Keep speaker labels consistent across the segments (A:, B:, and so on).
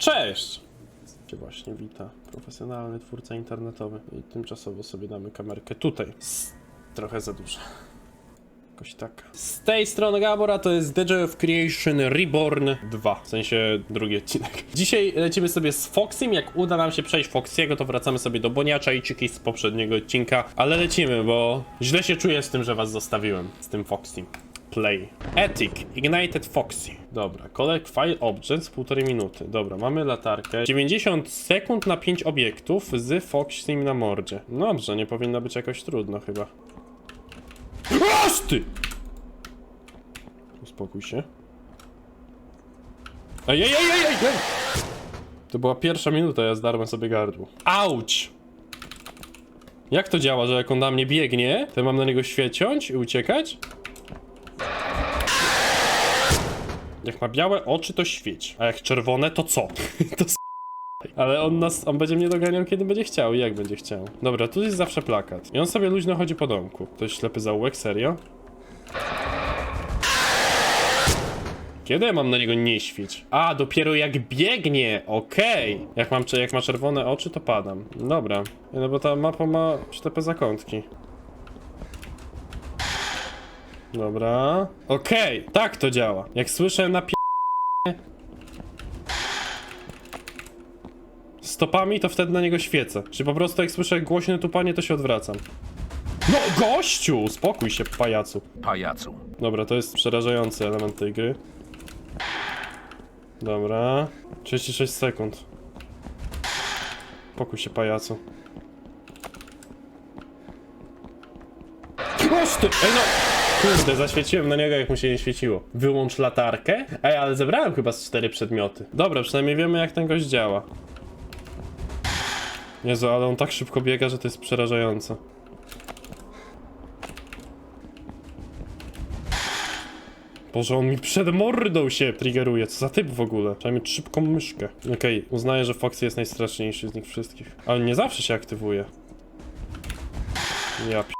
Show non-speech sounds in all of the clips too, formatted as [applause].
A: Cześć! Cię właśnie wita profesjonalny twórca internetowy i tymczasowo sobie damy kamerkę tutaj. Trochę za dużo. Jakoś tak. Z tej strony Gabora to jest DJ of Creation Reborn 2, w sensie drugi odcinek. Dzisiaj lecimy sobie z Foxym, jak uda nam się przejść Foxiego, to wracamy sobie do Boniacza i Ciki z poprzedniego odcinka, ale lecimy, bo źle się czuję z tym, że was zostawiłem, z tym Foxym. Play. Ethic. Ignited Foxy. Dobra. Collect file objects. Półtorej minuty. Dobra, mamy latarkę. 90 sekund na 5 obiektów z Foxym na mordzie. Dobrze, nie powinno być jakoś trudno chyba. Aż ty! Uspokój się. Ej, ej, ej, ej, ej, ej! To była pierwsza minuta, ja zdarłem sobie gardło. Auć! Jak to działa, że jak on na mnie biegnie, to mam na niego świeciąć i uciekać? Jak ma białe oczy, to świeć. A jak czerwone, to co? [laughs] to s- Ale on nas, on będzie mnie doganiał, kiedy będzie chciał i jak będzie chciał. Dobra, tu jest zawsze plakat. I on sobie luźno chodzi po domku. To jest ślepy zaułek, serio? Kiedy ja mam na niego nie świeć? A, dopiero jak biegnie, okej. Jak mam, jak ma czerwone oczy, to padam. Dobra. No bo ta mapa ma ślepe zakątki. Dobra. Okej, tak to działa. Jak słyszę na stopami, to wtedy na niego świecę. Czy po prostu jak słyszę głośne tupanie, to się odwracam. No, gościu! Spokój się, pajacu.
B: pajacu.
A: Dobra, to jest przerażający element tej gry. Dobra. 36 sekund. Spokój się, pajacu. Ty! Ej no! Kurde, zaświeciłem na niego, jak mu się nie świeciło. Wyłącz latarkę? Ej, ale zebrałem chyba z cztery przedmioty. Dobra, przynajmniej wiemy, jak ten gość działa. Jezu, ale on tak szybko biega, że to jest przerażające. Boże, on mi przed mordą się triggeruje. Co za typ w ogóle? Trzeba mieć szybką myszkę. Okej, uznaję, że Foxy jest najstraszniejszy z nich wszystkich. Ale nie zawsze się aktywuje. Ja p...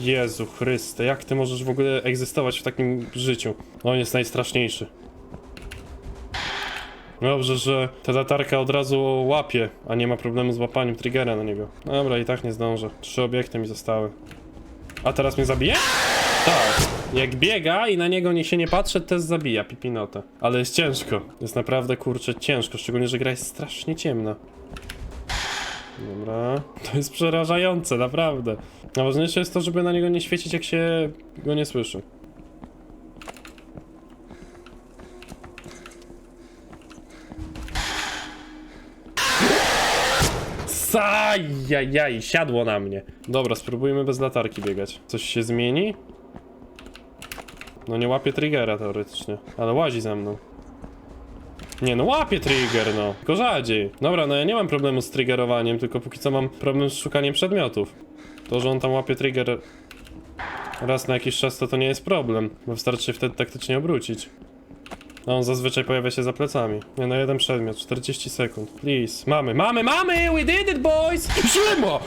A: Jezu Chryste, jak ty możesz w ogóle egzystować w takim życiu? On jest najstraszniejszy. Dobrze, że ta latarka od razu łapie, a nie ma problemu z łapaniem triggera na niego. Dobra, i tak nie zdążę. Trzy obiekty mi zostały. A teraz mnie zabije? Tak. Jak biega i na niego nie się nie patrzy, też zabija pipinotę. Ale jest ciężko. Jest naprawdę kurczę ciężko, szczególnie, że gra jest strasznie ciemna. Dobra. To jest przerażające, naprawdę. Najważniejsze jest to, żeby na niego nie świecić, jak się go nie słyszy. Sajajaj, siadło na mnie. Dobra, spróbujmy bez latarki biegać. Coś się zmieni? No nie łapie triggera teoretycznie, ale łazi za mną. Nie no, łapie trigger no, tylko rzadziej. Dobra, no ja nie mam problemu z triggerowaniem, tylko póki co mam problem z szukaniem przedmiotów. To, że on tam łapie trigger raz na jakiś czas, to to nie jest problem, bo wystarczy się wtedy taktycznie obrócić. A on zazwyczaj pojawia się za plecami. Nie no, jeden przedmiot, 40 sekund. Please. Mamy, mamy, mamy! We did it, boys! Siema!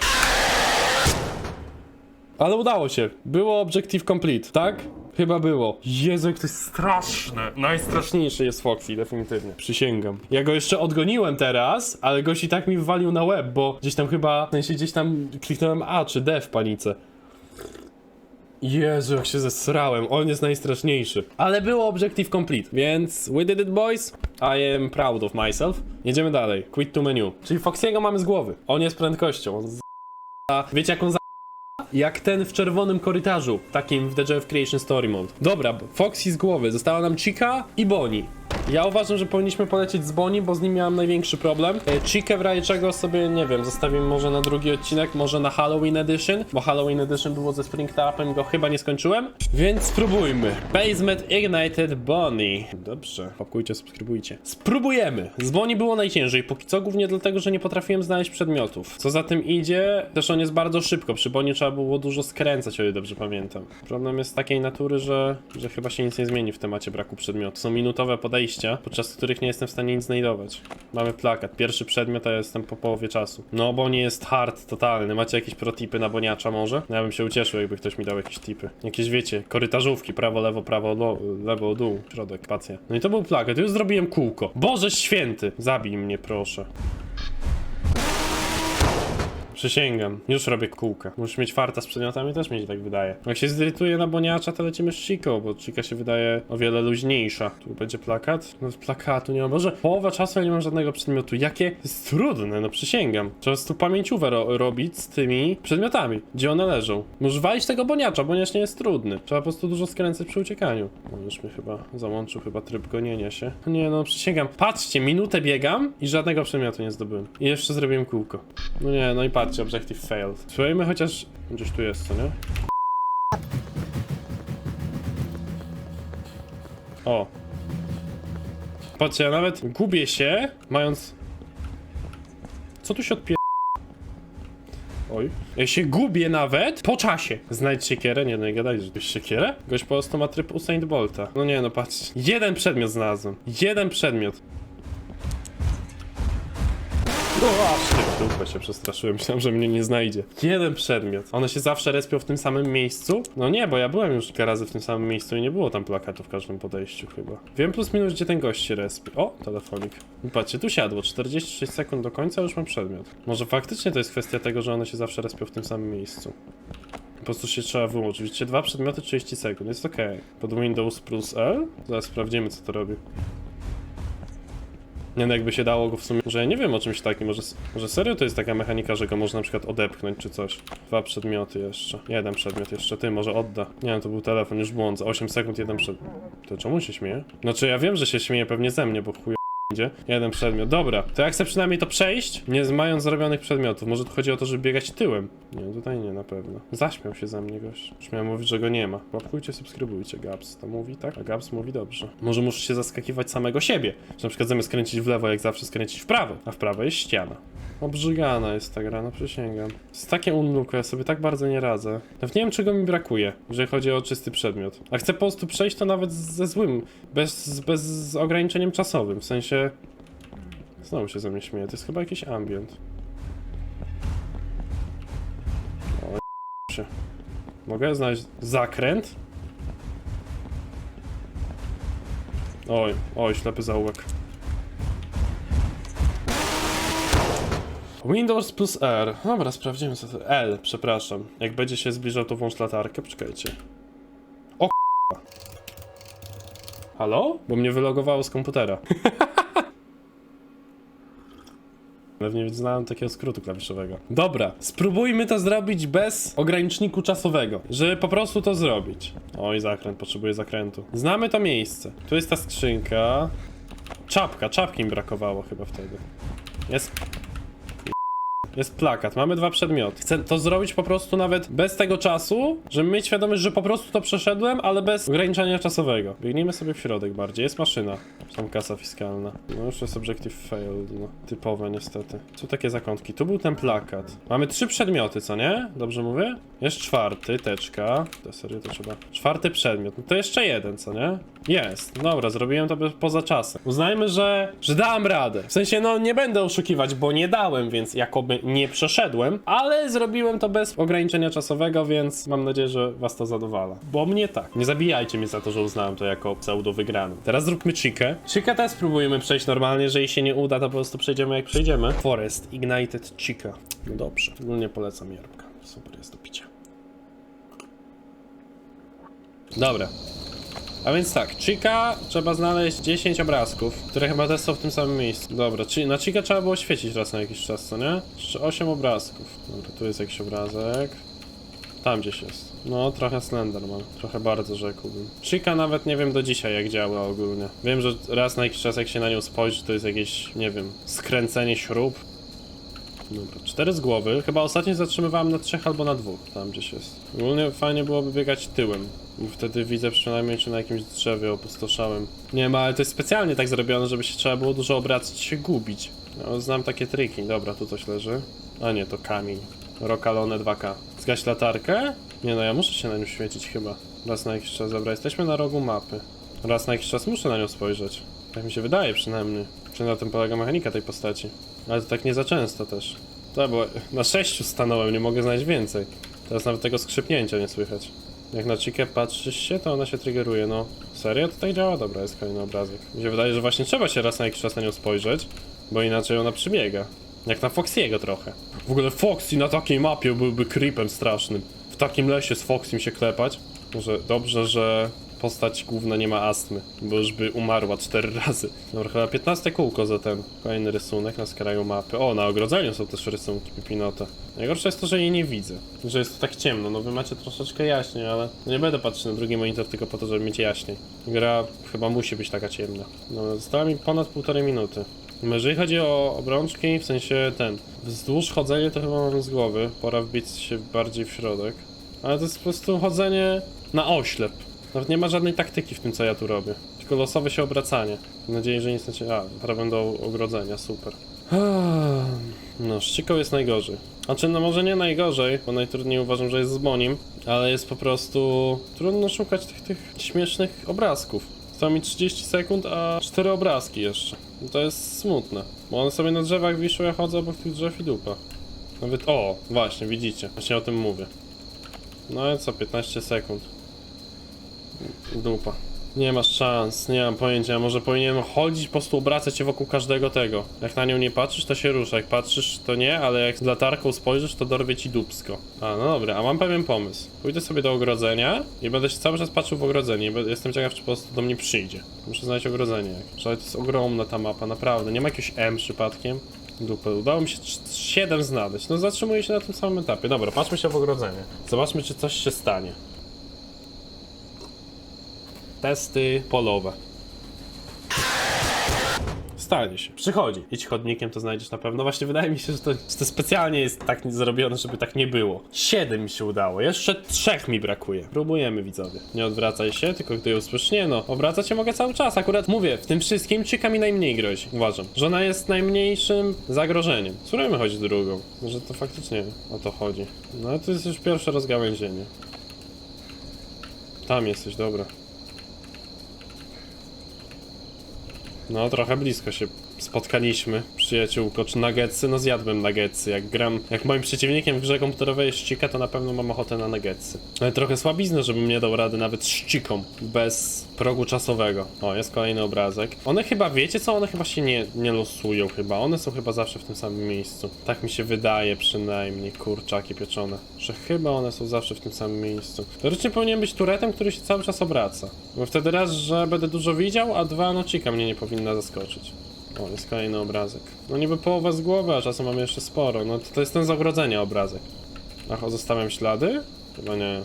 A: Ale udało się. Było objective complete, tak? Chyba było. Jezu, jak to jest straszne. Najstraszniejszy jest Foxy, definitywnie. Przysięgam. Ja go jeszcze odgoniłem teraz, ale gość i tak mi wywalił na łeb, bo gdzieś tam chyba, w sensie gdzieś tam kliknąłem A czy D w panice. Jezu, jak się zesrałem. On jest najstraszniejszy. Ale było objective complete, więc we did it, boys. I am proud of myself. Jedziemy dalej. Quit to menu. Czyli Foxiego mamy z głowy. On jest prędkością. On z... Wiecie jak on za... Jak ten w czerwonym korytarzu, takim w The Jeff Creation Story Mode. Dobra, Foxy z głowy. Została nam Chica i Bonnie. Ja uważam, że powinniśmy polecieć z Bonnie, bo z nim miałem największy problem. E, Chikę w razie czego sobie, nie wiem, zostawimy może na drugi odcinek, może na Halloween Edition, bo Halloween Edition było ze Springtrapem, go chyba nie skończyłem. Więc spróbujmy. Basement Ignited Bonnie. Dobrze, popkujcie, subskrybujcie. Spróbujemy. Z Bonnie było najciężej, póki co głównie dlatego, że nie potrafiłem znaleźć przedmiotów. Co za tym idzie, też on jest bardzo szybko. Przy Bonnie trzeba było dużo skręcać, o ile dobrze pamiętam. Problem jest takiej natury, że, że chyba się nic nie zmieni w temacie braku przedmiotu. Są minutowe podejścia przejścia, podczas których nie jestem w stanie nic znajdować. Mamy plakat. Pierwszy przedmiot, a ja jestem po połowie czasu. No, bo nie jest hard totalny. Macie jakieś protipy na boniacza może? No, ja bym się ucieszył, jakby ktoś mi dał jakieś tipy. Jakieś, wiecie, korytarzówki. Prawo, lewo, prawo, lo, lewo, dół, środek, spacja. No i to był plakat. Już zrobiłem kółko. Boże święty! Zabij mnie, proszę. Przysięgam, już robię kółka. Musisz mieć farta z przedmiotami, też mi się tak wydaje. Jak się zirytuje na boniacza, to lecimy z Chico, bo Chica się wydaje o wiele luźniejsza. Tu będzie plakat? No plakatu nie ma. Boże, połowa czasu ja nie mam żadnego przedmiotu. Jakie jest trudne, no przysięgam. Trzeba tu pamięciówę ro robić z tymi przedmiotami, gdzie one leżą. Możesz walić tego boniacza, boniacz nie jest trudny. Trzeba po prostu dużo skręcać przy uciekaniu. O, już mnie chyba załączył, chyba tryb gonienia się. Nie no, przysięgam. Patrzcie, minutę biegam i żadnego przedmiotu nie zdobyłem. I jeszcze zrobiłem kółko. No nie, no i patrzcie, objective failed. Spróbujmy chociaż... Gdzieś tu jest, co nie? O. Patrzcie, ja nawet gubię się, mając... Co tu się odpie... Oj. Ja się gubię nawet po czasie. Znajdź siekierę? Nie no, nie gadaj, że jest siekierę? Gość po prostu ma tryb Usain Bolta. No nie no, patrz. Jeden przedmiot znalazłem. Jeden przedmiot. Właśnie, w dupę się przestraszyłem, myślałem, że mnie nie znajdzie. Jeden przedmiot. One się zawsze respią w tym samym miejscu? No nie, bo ja byłem już kilka razy w tym samym miejscu i nie było tam plakatu w każdym podejściu chyba. Wiem plus minus, gdzie ten gość się respi. O, telefonik. Patrzcie, tu siadło, 46 sekund do końca, już mam przedmiot. Może faktycznie to jest kwestia tego, że one się zawsze respią w tym samym miejscu. Po prostu się trzeba wyłączyć. Widzicie, dwa przedmioty, 30 sekund, jest ok. Pod Windows plus L? Zaraz sprawdzimy, co to robi. Nie no, jakby się dało go w sumie, że ja nie wiem o czymś takim, może, może serio to jest taka mechanika, że go można na przykład odepchnąć czy coś. Dwa przedmioty jeszcze, jeden przedmiot jeszcze, ty może odda. Nie no, to był telefon, już błąd, 8 sekund, jeden przedmiot. To czemu się śmieje? Znaczy ja wiem, że się śmieje pewnie ze mnie, bo chuj Jeden przedmiot. Dobra, to ja chcę przynajmniej to przejść, nie mając zrobionych przedmiotów. Może tu chodzi o to, żeby biegać tyłem. Nie, tutaj nie na pewno. Zaśmiał się ze mnie gość. Już miałem mówić, że go nie ma. Łapkujcie, subskrybujcie. Gabs to mówi, tak? A Gabs mówi dobrze. Może muszę się zaskakiwać samego siebie. Że na przykład zamiast skręcić w lewo, jak zawsze skręcić w prawo. A w prawo jest ściana. Obrzygana jest ta gra, no przysięgam. Jest takie unluko, ja sobie tak bardzo nie radzę. Nawet nie wiem, czego mi brakuje, jeżeli chodzi o czysty przedmiot. A chcę po prostu przejść to nawet ze złym, bez, bez z ograniczeniem czasowym, w sensie... Znowu się ze mnie śmieje, to jest chyba jakiś ambient. O, się. Mogę znaleźć zakręt? Oj, oj, ślepy zaułek. Windows plus R. Dobra, sprawdzimy co to. L, przepraszam. Jak będzie się zbliżał, to włącz latarkę. Poczekajcie. O k***a. Halo? Bo mnie wylogowało z komputera. [laughs] Pewnie nie znałem takiego skrótu klawiszowego. Dobra, spróbujmy to zrobić bez ograniczniku czasowego, żeby po prostu to zrobić. Oj, zakręt, potrzebuję zakrętu. Znamy to miejsce. Tu jest ta skrzynka. Czapka, czapki mi brakowało chyba wtedy. Jest jest plakat, mamy dwa przedmioty. Chcę to zrobić po prostu nawet bez tego czasu, żeby mieć świadomość, że po prostu to przeszedłem, ale bez ograniczenia czasowego. Biegnijmy sobie w środek bardziej. Jest maszyna. Tam kasa fiskalna. No już jest objective failed, no. Typowe niestety. Co takie zakątki? Tu był ten plakat. Mamy trzy przedmioty, co nie? Dobrze mówię? Jest czwarty, teczka. To serio to trzeba. Czwarty przedmiot. No to jeszcze jeden, co nie? Jest. Dobra, zrobiłem to poza czasem. Uznajmy, że, że dałem radę. W sensie, no nie będę oszukiwać, bo nie dałem, więc jakoby nie przeszedłem, ale zrobiłem to bez ograniczenia czasowego, więc mam nadzieję, że was to zadowala. Bo mnie tak. Nie zabijajcie mnie za to, że uznałem to jako pseudo wygraną. Teraz zróbmy chikę. Chikę też spróbujemy przejść normalnie, jeżeli się nie uda, to po prostu przejdziemy jak przejdziemy. Forest Ignited Chica. No dobrze. Ogólnie polecam jarbka. Super jest do picia. Dobra. A więc tak, Chica trzeba znaleźć 10 obrazków, które chyba też są w tym samym miejscu. Dobra, czyli na Chica trzeba było świecić raz na jakiś czas, co nie? Jeszcze 8 obrazków. Dobra, tu jest jakiś obrazek. Tam gdzieś jest. No, trochę Slenderman. Trochę bardzo rzekłbym. Chica nawet nie wiem do dzisiaj jak działa ogólnie. Wiem, że raz na jakiś czas jak się na nią spojrzy, to jest jakieś, nie wiem, skręcenie śrub. Dobra, cztery z głowy. Chyba ostatnio zatrzymywałem na trzech albo na dwóch. Tam gdzieś jest. Ogólnie fajnie byłoby biegać tyłem. Bo wtedy widzę przynajmniej, czy na jakimś drzewie opustoszałem. Nie wiem, ale to jest specjalnie tak zrobione, żeby się trzeba było dużo obracać się gubić. No, znam takie triki. Dobra, tu coś leży. A nie, to kamień. Rokalone 2K. Zgaś latarkę? Nie no, ja muszę się na nią świecić chyba. Raz na jakiś czas. Dobra, jesteśmy na rogu mapy. Raz na jakiś czas muszę na nią spojrzeć. Tak mi się wydaje przynajmniej. Czy na tym polega mechanika tej postaci. Ale to tak nie za często też. To bo na sześciu stanąłem, nie mogę znaleźć więcej. Teraz nawet tego skrzypnięcia nie słychać. Jak na Chikę patrzysz się, to ona się triggeruje, no. Serio? To tak działa? Dobra, jest kolejny obrazek. Mi się wydaje, że właśnie trzeba się raz na jakiś czas na nią spojrzeć, bo inaczej ona przybiega. Jak na Foxiego trochę. W ogóle Foxy na takiej mapie byłby creepem strasznym. W takim lesie z Foxym się klepać. Może dobrze, że postać główna nie ma astmy, bo już by umarła cztery [laughs] razy. Dobra, chyba 15 kółko za ten kolejny rysunek na skraju mapy. O, na ogrodzeniu są też rysunki Pipinota. Najgorsze jest to, że jej nie widzę. Że jest to tak ciemno. No wy macie troszeczkę jaśniej, ale no nie będę patrzył na drugi monitor tylko po to, żeby mieć jaśniej. Gra chyba musi być taka ciemna. No, została mi ponad półtorej minuty. Jeżeli chodzi o obrączki, w sensie ten, wzdłuż chodzenie to chyba mam z głowy, pora wbić się bardziej w środek. Ale to jest po prostu chodzenie na oślep. Nawet nie ma żadnej taktyki w tym, co ja tu robię. Tylko losowe się obracanie. Mam nadzieję, że nic nie... cię- A, prawo do ogrodzenia, super. No, szczyką jest najgorzej. Znaczy, no może nie najgorzej, bo najtrudniej uważam, że jest z Monim, ale jest po prostu trudno szukać tych, tych śmiesznych obrazków. Zostało mi 30 sekund, a 4 obrazki jeszcze. No to jest smutne, bo one sobie na drzewach wiszą, ja chodzę obok tych drzew i dupa. Nawet, o, właśnie, widzicie, właśnie o tym mówię. No i co, 15 sekund. Dupa. Nie masz szans, nie mam pojęcia, może powinienem chodzić, po prostu obracać się wokół każdego tego. Jak na nią nie patrzysz, to się rusza, jak patrzysz, to nie, ale jak z latarką spojrzysz, to dorwie ci dupsko. A, no dobra, a mam pewien pomysł. Pójdę sobie do ogrodzenia i będę się cały czas patrzył w ogrodzenie. Jestem ciekaw, czy po prostu do mnie przyjdzie. Muszę znaleźć ogrodzenie. Ale to jest ogromna ta mapa, naprawdę. Nie ma jakiegoś M przypadkiem. Dupę. Udało mi się 7 znaleźć. No zatrzymuję się na tym samym etapie. Dobra, patrzmy się w ogrodzenie. Zobaczmy, czy coś się stanie. Testy polowe. Stanie się. Przychodzi. Idź chodnikiem, to znajdziesz na pewno. Właśnie wydaje mi się, że to, że to specjalnie jest tak zrobione, żeby tak nie było. Siedem mi się udało. Jeszcze trzech mi brakuje. Próbujemy, widzowie. Nie odwracaj się, tylko gdy ją usłyszysz. Nie no, obracać się mogę cały czas. Akurat mówię, w tym wszystkim Chica mi najmniej grozi. Uważam, że ona jest najmniejszym zagrożeniem. Spróbujmy chodzić drugą. Może to faktycznie o to chodzi. No to jest już pierwsze rozgałęzienie. Tam jesteś, dobra. No, trochę blisko się spotkaliśmy, przyjaciółko, czy nuggetsy? No zjadłem nuggetsy, jak gram, jak moim przeciwnikiem w grze komputerowej jest ścika, to na pewno mam ochotę na nuggetsy. Ale trochę słabizna, żebym nie dał rady nawet ściką, bez progu czasowego. O, jest kolejny obrazek. One chyba, wiecie co? One chyba się nie, nie losują chyba, one są chyba zawsze w tym samym miejscu. Tak mi się wydaje przynajmniej, kurczaki pieczone, że chyba one są zawsze w tym samym miejscu. Teoretycznie powinien być turetem, który się cały czas obraca. Bo wtedy raz, że będę dużo widział, a dwa, no cika mnie nie powinna zaskoczyć. O, jest kolejny obrazek. No niby połowa z głowy, a czasem mamy jeszcze sporo. No to, to jest ten z ogrodzenia obrazek. Ach, zostawiam ślady? Chyba nie.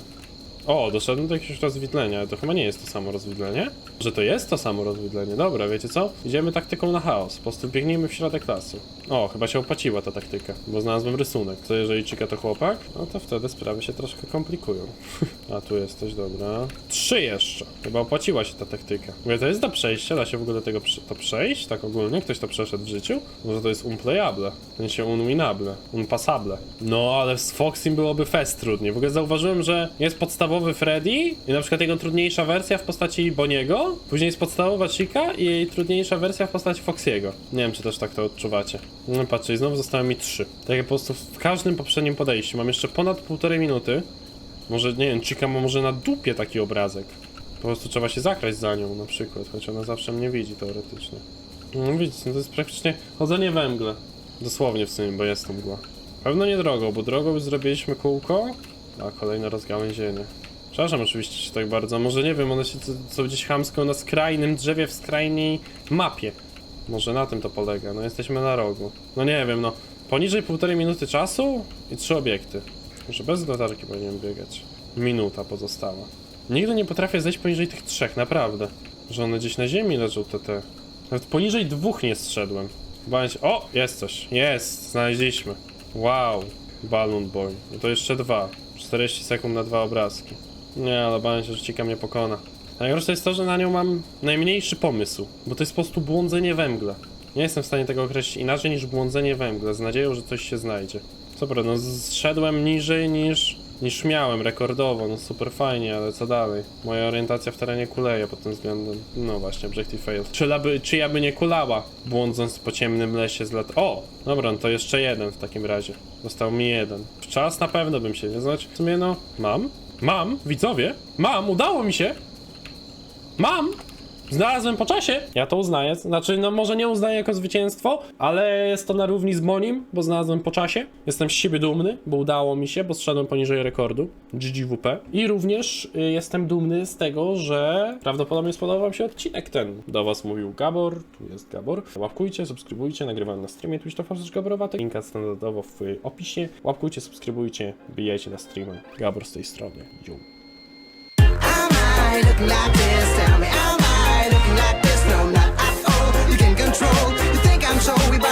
A: O, doszedłem do jakiegoś rozwidlenia, ale to chyba nie jest to samo rozwidlenie? Że to jest to samo rozwidlenie. Dobra, wiecie co? Idziemy taktyką na chaos. Po prostu biegnijmy w środek lasu. O, chyba się opłaciła ta taktyka, bo znalazłem rysunek. To jeżeli Chica to chłopak, no to wtedy sprawy się troszkę komplikują. [laughs] A tu jesteś, dobra. Trzy jeszcze. Chyba opłaciła się ta taktyka. Mówię, to jest do przejścia, da się w ogóle tego prze- to przejść, tak ogólnie? Ktoś to przeszedł w życiu? Może to jest unplayable, w sensie unwinable, unpassable. No, ale z Foxim byłoby fest trudniej. W ogóle zauważyłem, że jest podstawowy Freddy i na przykład jego trudniejsza wersja w postaci Boniego, później jest podstawowa Chica i jej trudniejsza wersja w postaci Foxiego. Nie wiem, czy też tak to odczuwacie. No patrzcie, znowu zostały mi trzy. Tak jak po prostu w każdym poprzednim podejściu. Mam jeszcze ponad półtorej minuty. Może, nie wiem, Chica ma może na dupie taki obrazek. Po prostu trzeba się zakraść za nią na przykład, choć ona zawsze mnie widzi teoretycznie. No widzicie, no to jest praktycznie chodzenie we mgle. Dosłownie w sumie, bo jest to mgła. Pewno nie drogą, bo drogą już zrobiliśmy kółko, a kolejne rozgałęzienie. Przepraszam oczywiście się tak bardzo, może nie wiem, one się co- co gdzieś chamsko na skrajnym drzewie w skrajnej mapie. Może na tym to polega, no jesteśmy na rogu. No nie wiem, no poniżej półtorej minuty czasu i trzy obiekty. Może bez latarki powinienem biegać. Minuta pozostała. Nigdy nie potrafię zejść poniżej tych trzech, naprawdę. Że one gdzieś na ziemi leżą te te. Nawet poniżej dwóch nie zszedłem. Się... O! Jest coś. Jest! Znaleźliśmy. Wow. Balloon Boy. No to jeszcze dwa. 40 sekund na dwa obrazki. Nie, ale bałem się, że Cika mnie pokona. Najgorsze jest to, że na nią mam najmniejszy pomysł, bo to jest po prostu błądzenie we mgle. Nie jestem w stanie tego określić inaczej niż błądzenie we mgle, z nadzieją, że coś się znajdzie. Prawda, no zszedłem niżej niż niż miałem rekordowo, no super fajnie, ale co dalej? Moja orientacja w terenie kuleje pod tym względem. No właśnie, objective fail. Czy, by, czy ja by nie kulała, błądząc po ciemnym lesie z lat... O! Dobra, no to jeszcze jeden w takim razie. Został mi jeden. W czas na pewno bym się nie znać. W sumie no, mam. Mam, widzowie. Mam, udało mi się. Mam! Znalazłem po czasie. Ja to uznaję. Znaczy, no może nie uznaję jako zwycięstwo, ale jest to na równi z monim, bo znalazłem po czasie. Jestem z siebie dumny, bo udało mi się, bo zszedłem poniżej rekordu. GGWP. I również y, jestem dumny z tego, że prawdopodobnie spodobał wam się odcinek ten. Do was mówił Gabor, tu jest Gabor. Łapkujcie, subskrybujcie, nagrywam na streamie Twitch to Fawcett Gaborowaty. Linka standardowo w opisie. Łapkujcie, subskrybujcie, bijajcie na streamę. Gabor z tej strony. Yo.
B: I might look like so we